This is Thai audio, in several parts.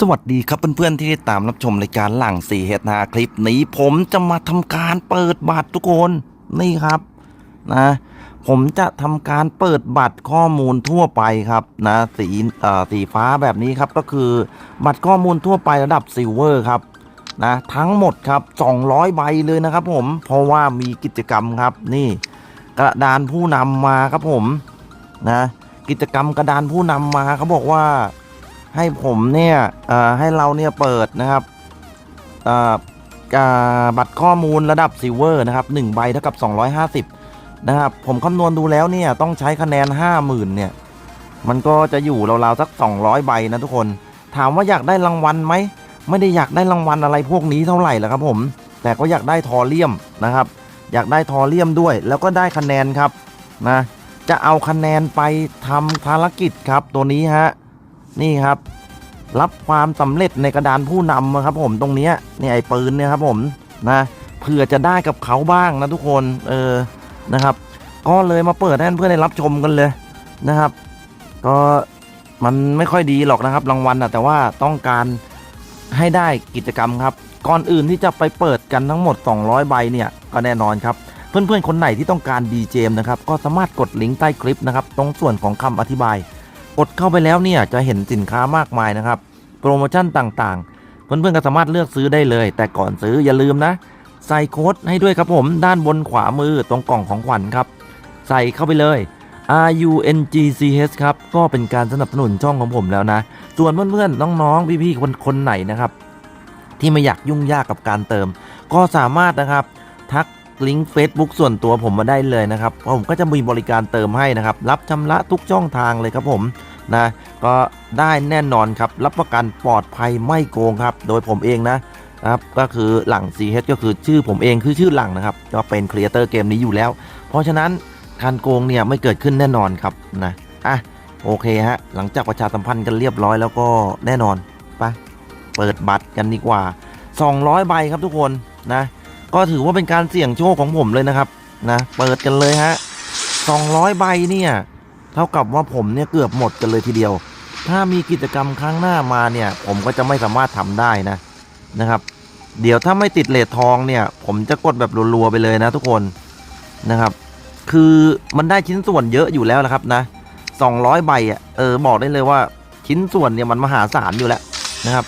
สวัสดีครับเพื่อนๆที่ได้ตามรับชมรายการหลังสี่เฮดนาคลิปนี้ ผมจะมาทำการเปิดบัตรทุกคนนี่ครับนะผมจะทำการเปิดบัตรข้อมูลทั่วไปครับนะสีเอ่อสีฟ้าแบบนี้ครับก็คือ บัตรข้อมูลทั่วไประดับซิลเวอร์ครับนะทั้งหมดครับ 200 ใบเลยนะครับผมเพราะว่ามีกิจกรรมครับนี่ กระดานผู้นำมาครับผมนะกิจกรรมกระดานผู้นำมาเขาบอกว่า ให้ผมเนี่ยให้เราเนี่ยเปิดนะครับบัตรข้อมูลระดับซิลเวอร์นะครับ1ใบเท่ากับ 250 นะครับผมคำนวณดูแล้วเนี่ยต้องใช้คะแนน 50,000เนี่ยมันก็จะอยู่ราวๆสัก 200 ใบนะทุกคน ถามว่าอยากได้รางวัลไหมไม่ได้อยากได้รางวัลอะไรพวกนี้เท่าไหร่หรอกครับผม แต่ก็อยากได้ทอเลียมนะครับ อยากได้ทอเลียมด้วย แล้วก็ได้คะแนนครับนะจะเอาคะแนนไปทำภารกิจครับตัวนี้ฮะ นี่ครับ รับความสำเร็จในกระดานผู้นำนะครับ ผมตรงนี้นี่ไอ้ปืนเนี่ยครับผมนะเผื่อจะได้กับเขาบ้างนะทุกคนเออนะครับ ก็เลยมาเปิดให้เพื่อนๆได้รับชมกันเลยนะครับ ก็มันไม่ค่อยดีหรอกนะครับ รางวัลนะแต่ว่าต้องการให้ได้กิจกรรมครับ ก่อนอื่นที่จะไปเปิดกันทั้งหมด 200 ใบเนี่ยก็แน่นอนครับเพื่อนๆ คนไหนที่ต้องการดีเจมนะครับ ก็สามารถกดลิงก์ใต้คลิปนะครับ ตรงส่วนของคำอธิบาย กดเข้าไปแล้วเนี่ยจะเห็นสินค้ามากมายนะครับ โปรโมชั่นต่างๆ เพื่อนๆก็สามารถเลือกซื้อได้เลย แต่ก่อนซื้ออย่าลืมนะ ใส่โค้ดให้ด้วยครับผมด้านบนขวามือตรงกล่องของขวัญครับ ใส่เข้าไปเลย R U N G C H ครับ ก็เป็นการสนับสนุนช่องของผมแล้วนะ ส่วนเพื่อนๆน้องๆพี่ๆคนคนไหนนะครับ ที่ไม่อยากยุ่งยากกับการเติม ก็สามารถนะครับ ทัก ลิงก์ Facebook ส่วนตัวผมมาได้เลยนะครับเพราะผมก็จะมีบริการเติมให้นะครับ รับชำระทุกช่องทางเลยครับผมนะก็ได้แน่นอนครับ รับประกันปลอดภัยไม่โกงครับ โดยผมเองนะครับก็คือหลัง CH ก็คือชื่อผมเองคือชื่อหลังนะครับ ก็เป็นครีเอเตอร์เกมนี้อยู่แล้ว เพราะฉะนั้นการโกงเนี่ยไม่เกิดขึ้นแน่นอนครับนะอะโอเคฮะหลังจากประชาสัมพันธ์กันเรียบร้อยแล้วก็แน่นอนไปเปิดบัตรกันดีกว่า 200 ใบครับทุกคนนะ ก็ถือว่าเป็นการเสี่ยงโชคของผมเลยนะครับนะเปิดกันเลยฮะ200 ใบเนี่ยเท่ากับว่าผมเนี่ยเกือบหมดกันเลยทีเดียว ถ้ามีกิจกรรมครั้งหน้ามาเนี่ย ผมก็จะไม่สามารถทำได้นะนะครับ เดี๋ยวถ้าไม่ติดเลททองเนี่ย ผมจะกดแบบรัวๆไปเลยนะทุกคนนะครับ คือมันได้ชิ้นส่วนเยอะอยู่แล้วนะครับนะ200 ใบอะเออบอกได้เลยว่าชิ้นส่วนเนี่ยมันมหาศาลอยู่แล้วนะครับ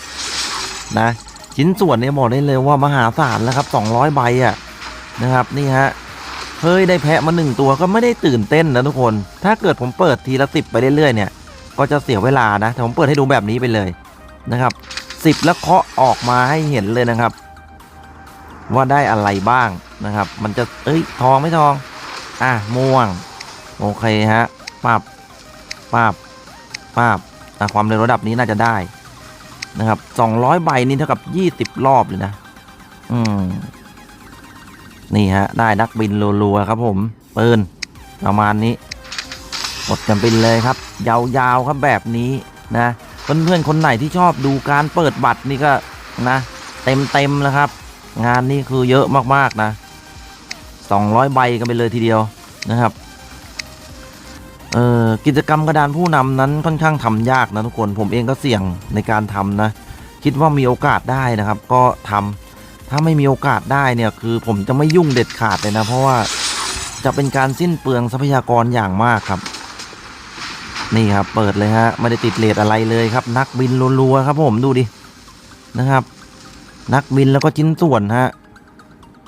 นะ ชิ้นส่วนเนี่ยบอกได้เลยว่ามหาศาลแล้วครับ 200 ใบอะนะครับนี่ฮะเฮ้ยได้แพะมาหนึ่งตัวก็ไม่ได้ตื่นเต้นนะทุกคน ถ้าเกิดผมเปิดทีละสิบไปเรื่อยๆเนี่ย ก็จะเสียเวลานะแต่ผมเปิดให้ดูแบบนี้ไปเลยนะครับสิบแล้วเคาะออกมาให้เห็นเลยนะครับ ว่าได้อะไรบ้างนะครับ มันจะเอ้ยทองไม่ทอง อะม่วง โอเคฮะปับปับปับอะความเร็วระดับนี้น่าจะได้ นะครับ200ใบนี่เท่ากับ20รอบเลยนะ อืม นี่ฮะ ได้นักบินรัวๆครับ ผมปืนประมาณนี้กดกันไปเลยครับ ยาวๆครับแบบนี้นะเพื่อนๆคนไหนที่ชอบดูการเปิดบัตรนี่ก็นะ เต็มๆแล้วครับ งานนี้คือเยอะมากๆนะ 200 ใบกันไปเลยทีเดียวนะครับ เอ่อกิจกรรมกระดานผู้นำนั้นค่อนข้างทำยากนะทุกคนผมเองก็เสี่ยงในการทำนะ คิดว่ามีโอกาสได้นะครับ ก็ทำถ้าไม่มีโอกาสได้เนี่ยคือผมจะไม่ยุ่งเด็ดขาดเลยนะ เพราะว่าจะเป็นการสิ้นเปลืองทรัพยากรอย่างมากครับ นี่ครับ เปิดเลยฮะไม่ได้ติดเลทอะไรเลยครับ นักบินรัวๆครับ ผมดูดินะครับ นักบินแล้วก็ชิ้นส่วนฮะ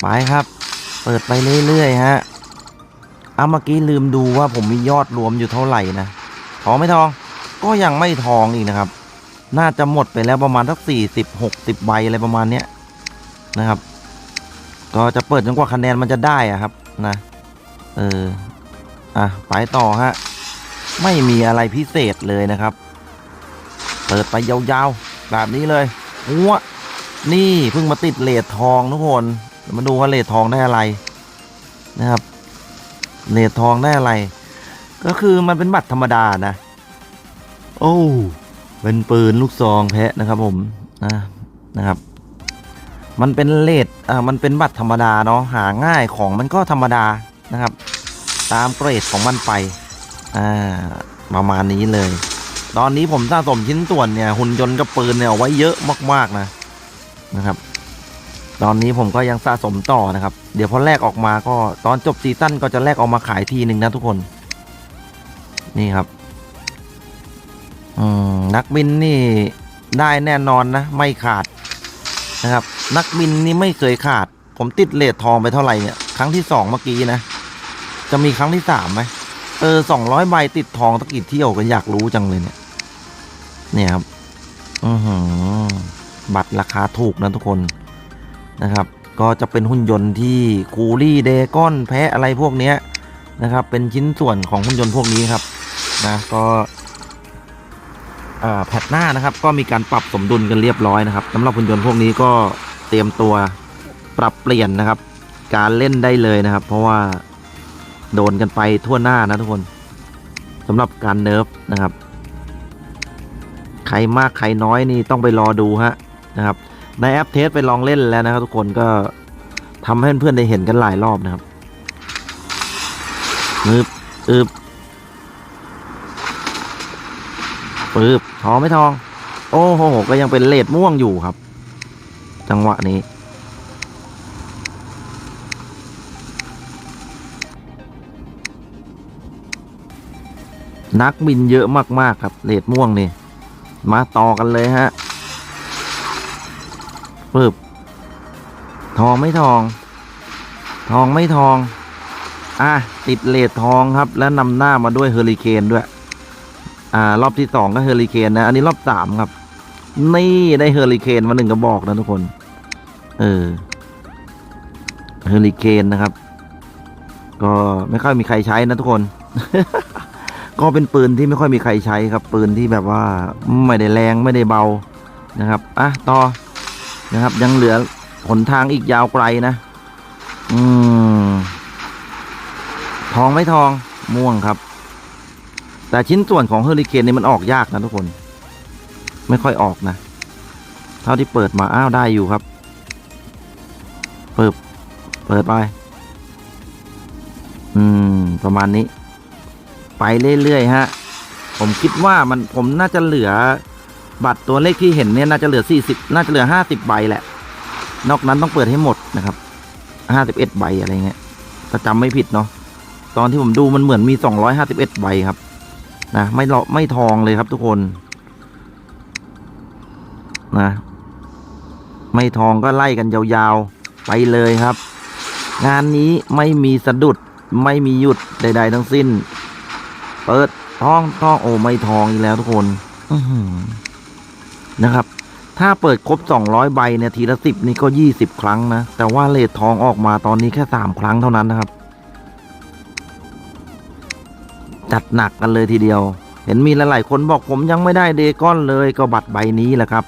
ไปครับ เปิดไปเรื่อยๆฮะ เอาเมื่อกี้ลืมดูว่าผมมียอดรวมอยู่เท่าไหร่นะทองไม่ทอง ก็ยังไม่ทองอีกนะครับ น่าจะหมดไปแล้วประมาณสักสี่สิบหกสิบใบอะไรประมาณเนี้ยนะครับ ก็จะเปิดจนกว่าคะแนนมันจะได้อะครับนะ เออ อะไปต่อฮะ ไม่มีอะไรพิเศษเลยนะครับ เปิดไปยาวๆ แบบนี้เลยหัวนี่เพิ่งมาติดเลททองทุกคน มาดูว่าเลททองได้อะไรนะครับ เลททองได้อะไร ก็คือมันเป็นบัตรธรรมดานะ โอ้ เป็นปืนลูกซองแพะนะครับผมนะนะครับ มันเป็นเลทอ่ามันเป็นบัตรธรรมดาเนาะหาง่ายของมันก็ธรรมดานะครับ ตามเกรดของมันไปอ่าประมาณนี้เลย ตอนนี้ผมสะสมชิ้นส่วนเนี่ยหุ่นยนต์กับปืนเนี่ยเอาไว้เยอะมากๆนะนะครับ ตอนนี้ผมก็ยังสะสมต่อนะครับ เดี๋ยวพอแลกออกมาก็ตอนจบซีซั่นก็จะแลกออกมาขายทีหนึ่งนะทุกคน นี่ครับ อืมนักบินนี่ได้แน่นอนนะ ไม่ขาดนะครับ นักบินนี่ไม่เคยขาด ผมติดเลททองไปเท่าไหร่เนี่ยครั้งที่สองเมื่อกี้นะ จะมีครั้งที่สามไหมเออสองร้อยใบติดทองตะกี้เที่ยวกันอยากรู้จังเลยเนี่ย เนี่ยครับ อือหือ บัตรราคาถูกนะทุกคน นะครับก็จะเป็นหุ่นยนต์ที่คูลี่เดกอนแพะอะไรพวกเนี้ยนะครับ เป็นชิ้นส่วนของหุ่นยนต์พวกนี้ครับนะก็อ่าแพทหน้านะครับ ก็มีการปรับสมดุลกันเรียบร้อยนะครับสำหรับหุ่นยนต์พวกนี้ก็เตรียมตัวปรับเปลี่ยนนะครับ การเล่นได้เลยนะครับ เพราะว่าโดนกันไปทั่วหน้านะทุกคนสำหรับการเนิร์ฟนะครับ ใครมากใครน้อยนี่ต้องไปรอดูฮะนะครับ ในแอปเทสไปลองเล่นแล้วนะครับทุกคนก็ทำให้เพื่อนๆได้เห็นกันหลายรอบนะครับอึบอึบปึบทองไม่ทอง โอ้โหก็ยังเป็นเลดม่วงอยู่ครับ จังหวะนี้ นักบินเยอะมากๆครับเลดม่วงนี่ มาต่อกันเลยฮะ ปึ๊บทองไม่ทอง ทองไม่ทอง อะ ติดเลดทองครับ แล้วนำหน้ามาด้วยเฮอริเคนด้วย อ่า รอบที่สองก็เฮอริเคนนะ อันนี้รอบสามครับ นี่ได้เฮอริเคนมาหนึ่งกระบอกนะทุกคน เออ เฮอริเคนนะครับ ก็ไม่ค่อยมีใครใช้นะทุกคน ก็เป็นปืนที่ไม่ค่อยมีใครใช้ครับ ปืนที่แบบว่าไม่ได้แรงไม่ได้เบานะครับ อะ ต่อ นะครับ ยังเหลือหนทางอีกยาวไกลนะ อืม ทองไม่ทองม่วงครับ แต่ชิ้นส่วนของเฮอริเคนนี่มันออกยากนะทุกคน ไม่ค่อยออกนะ เท่าที่เปิดมาอ้าวได้อยู่ครับ เปิด เปิดไป อืม ประมาณนี้ ไปเรื่อยๆฮะ ผมคิดว่ามันผมน่าจะเหลือ บัตรตัวเลขที่เห็นเนี่ยน่าจะเหลือ 40 น่าจะเหลือ 50 ใบแหละ นอกนั้นต้องเปิดให้หมดนะครับ 51 ใบอะไรเงี้ยถ้าจำไม่ผิดเนาะ ตอนที่ผมดูมันเหมือนมี 251 ใบครับ นะไม่เลาะไม่ทองเลยครับทุกคน นะ ไม่ทองก็ไล่กันยาวๆ ไปเลยครับ งานนี้ไม่มีสะดุดไม่มีหยุดใด ๆ ทั้งสิ้น เปิดทองทองโอไม่ทองอีกแล้วทุกคน อื้อ นะครับ ถ้าเปิดครบ 200 ใบเนี่ยทีละสิบนี่ก็ 20 ครั้งนะ แต่ว่าเลททองออกมาตอนนี้แค่ 3 ครั้งเท่านั้นนะครับ จัดหนักกันเลยทีเดียว เห็นมีหลายๆคนบอกผมยังไม่ได้เดก้อนเลยก็บัตรใบนี้แหละครับ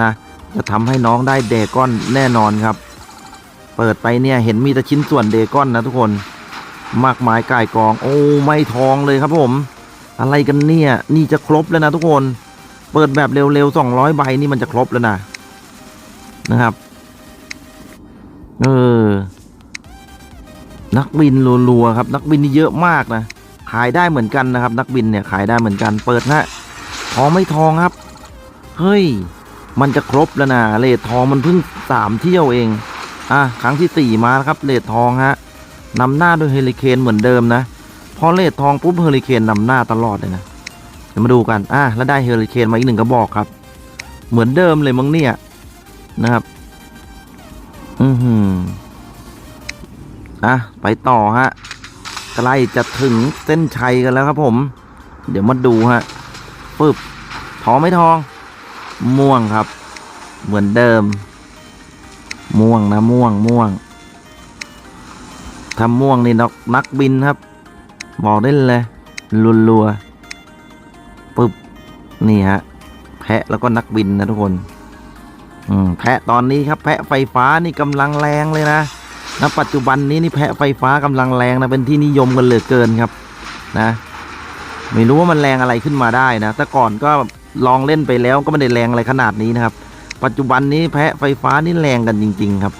นะจะทำให้น้องได้เดก้อนแน่นอนครับ เปิดไปเนี่ยเห็นมีแต่ชิ้นส่วนเดก้อนนะทุกคน มากมายก่ายกอง โอ้ไม่ทองเลยครับผม อะไรกันเนี่ย นี่จะครบแล้วนะทุกคน เปิดแบบเร็วๆสองร้อยใบนี่มันจะครบแล้วนะนะครับ เออ นักบินรัวๆครับ นักบินนี่เยอะมากนะ ขายได้เหมือนกันนะครับ นักบินเนี่ยขายได้เหมือนกัน เปิดนะทองไม่ทองครับ เฮ้ย มันจะครบแล้วนะเลททองมันเพิ่งสามเที่ยวเอง อะครั้งที่สี่มาครับเลททองฮะนำหน้าด้วยเฮลิเคนเหมือนเดิมนะ พอเลททองปุ๊บเฮลิเคนนำหน้าตลอดเลยนะ ดี๋ยวมาดูกัน อะแล้วได้เฮอริเคนมาอีกหนึ่งกระบอกครับ เหมือนเดิมเลยมั้งเนี่ยนะครับ อือหืออะไปต่อฮะใกล้จะถึงเส้นชัยกันแล้วครับผม เดี๋ยวมาดูฮะปึ๊บทองไม่ทอง ม่วงครับ เหมือนเดิม ม่วงนะม่วงม่วงถ้าม่วงนี่นักนักบินครับ บอกได้เลยรัวๆ นี่ฮะ แพะแล้วก็นักบินนะทุกคน อืมแพะตอนนี้ครับ แพะไฟฟ้านี่กำลังแรงเลยนะณปัจจุบันนี้นี่แพะไฟฟ้ากำลังแรงนะเป็นที่นิยมกันเหลือเกินครับ นะ ไม่รู้ว่ามันแรงอะไรขึ้นมาได้นะแต่ก่อนก็ลองเล่นไปแล้วก็ไม่ได้แรงอะไรขนาดนี้นะครับ ปัจจุบันนี้แพะไฟฟ้านี่แรงกันจริง ๆครับ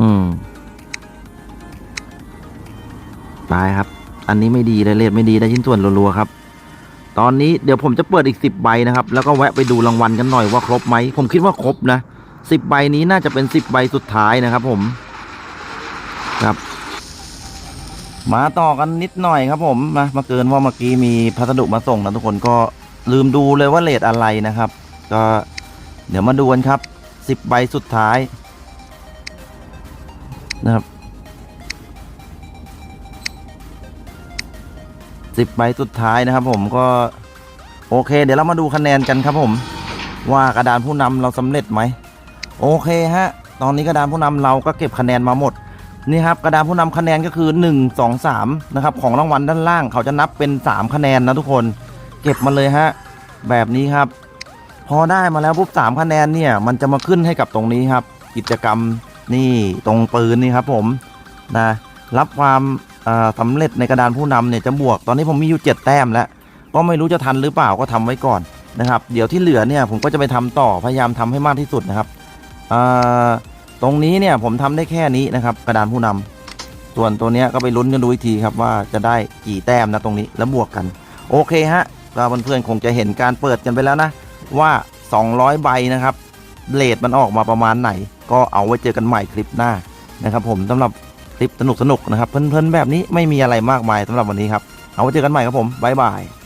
อืมไปครับ อันนี้ไม่ดีเลยเลทไม่ดีได้ชิ้นส่วนรัวๆครับ ตอนนี้เดี๋ยวผมจะเปิดอีกสิบใบนะครับ แล้วก็แวะไปดูรางวัลกันหน่อยว่าครบไหม ผมคิดว่าครบนะสิบใบนี้น่าจะเป็นสิบใบสุดท้ายนะครับ ผม ครับ มาต่อกันนิดหน่อยครับ ผมมามาเกินว่าเมื่อกี้มีพัสดุมาส่งนะทุกคนก็ลืมดูเลยว่าเลทอะไรนะครับ ก็เดี๋ยวมาดูกันครับสิบใบสุดท้ายนะครับ สิบใบสุดท้ายนะครับ ผมก็โอเค เดี๋ยวเรามาดูคะแนนกันครับผม ว่ากระดานผู้นำเราสำเร็จไหมโอเคฮะ ตอนนี้กระดานผู้นำเราก็เก็บคะแนนมาหมดนี่ครับกระดานผู้นำคะแนนก็คือ 1 2 3นะครับของรางวัลด้านล่างเขาจะนับเป็น 3 คะแนนนะทุกคน เก็บมาเลยฮะแบบนี้ครับ พอได้มาแล้วปุ๊บสามคะแนนเนี่ย มันจะมาขึ้นให้กับตรงนี้ครับ กิจกรรมนี่ตรงปืนนี่ครับผมนะ รับความอ่าสำเร็จในกระดานผู้นำเนี่ยจะบวก ตอนนี้ผมมีอยู่ 7 แต้มแล้ว ก็ไม่รู้จะทันหรือเปล่าก็ทำไว้ก่อนนะครับ เดี๋ยวที่เหลือเนี่ยผมก็จะไปทำต่อพยายามทำให้มากที่สุดนะครับตรงนี้เนี่ยผมทำได้แค่นี้นะครับ กระดานผู้นำส่วนตัวเนี้ยก็ไปลุ้นกันดูอีกทีครับว่าจะได้กี่แต้มนะตรงนี้แล้วบวกกัน โอเคฮะก็เพื่อนๆคงจะเห็นการเปิดกันไปแล้วนะว่า 200 ใบนะครับเลทมันออกมาประมาณไหน ก็เอาไว้เจอกันใหม่คลิปหน้านะครับผมสำหรับ คลิปสนุกๆนะครับ เพลินๆแบบนี้ไม่มีอะไรมากมายสำหรับวันนี้ครับ เอาไว้เจอกันใหม่ครับผมบ๊ายบาย